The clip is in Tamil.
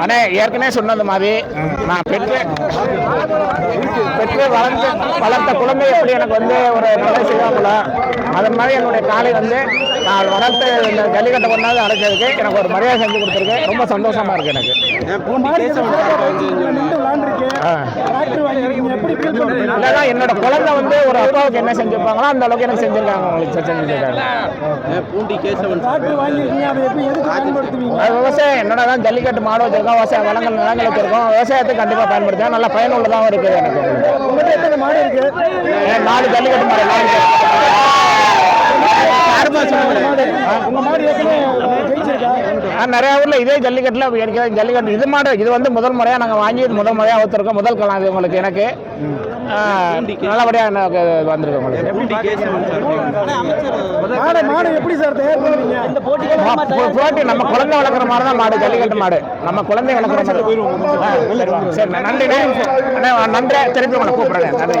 அண்ணே ஏற்கனவே சொன்னது மாதிரி நான் பெற்று பெற்று வளர்ந்து வளர்த்த குழந்தை எப்படி எனக்கு வந்து ஒரு நல்ல செய்வாங்களோ அதன் மாதிரி என்னுடைய காலை வந்து நான் வளர்த்து இந்த ஜல்லிக்கட்டை கொண்டாந்து அடைச்சதுக்கு எனக்கு ஒரு மரியாதை செஞ்சு கொடுத்துருக்கு ரொம்ப சந்தோஷமா இருக்கு எனக்கு. ஆ. இல்லைன்னா என்னோட குழந்தை வந்து ஒரு அப்பாவுக்கு என்ன செஞ்சிருப்பாங்களோ அந்த அளவுக்கு எனக்கு செஞ்சிருக்காங்க உங்களுக்கு செஞ்சிருக்காங்க பூண்டி கேசவன் அது விவசாயம் என்னடா தான் ஜல்லிக்கட்டு மாடு வச்சிருக்கோம் விவசாயம் வளங்கள் நிலங்கள் வச்சிருக்கோம் விவசாயத்துக்கு கண்டிப்பாக பயன்படுத்துவேன். நல்ல பயனுள்ளதாகவும் இருக்குது எனக்கு. ஏன் நாலு ஜல்லிக்கட்டு மாடு நாலு ஆ, நிறைய ஊர்ல இதே ஜல்லிக்கட்டுல ஏற்கனவே ஜல்லிக்கட்டு. இது மாடு இது வந்து முதல் முறையா நாங்க வாங்கி முதல் முறையா ஊத்துருக்கோம் முதல் கலாம் இது உங்களுக்கு எனக்கு. ஆ, நல்லபடியா எனக்கு வந்திருக்கு உங்களுக்கு. பூண்டி கேசவன் மாடு மாடு எப்படி சார் தயார் பண்ணுவீங்க? இந்த போ- போ- போட்டி நம்ம குழந்தை வளர்க்குற மாதிரி தான் மாடு ஜல்லிக்கட்டு மாடு. நம்ம குழந்தை வளர்க்குற மாதிரி சரி நன்றி நன்றி. திருப்பி உங்களை கூப்பிடுறேன். நன்றி.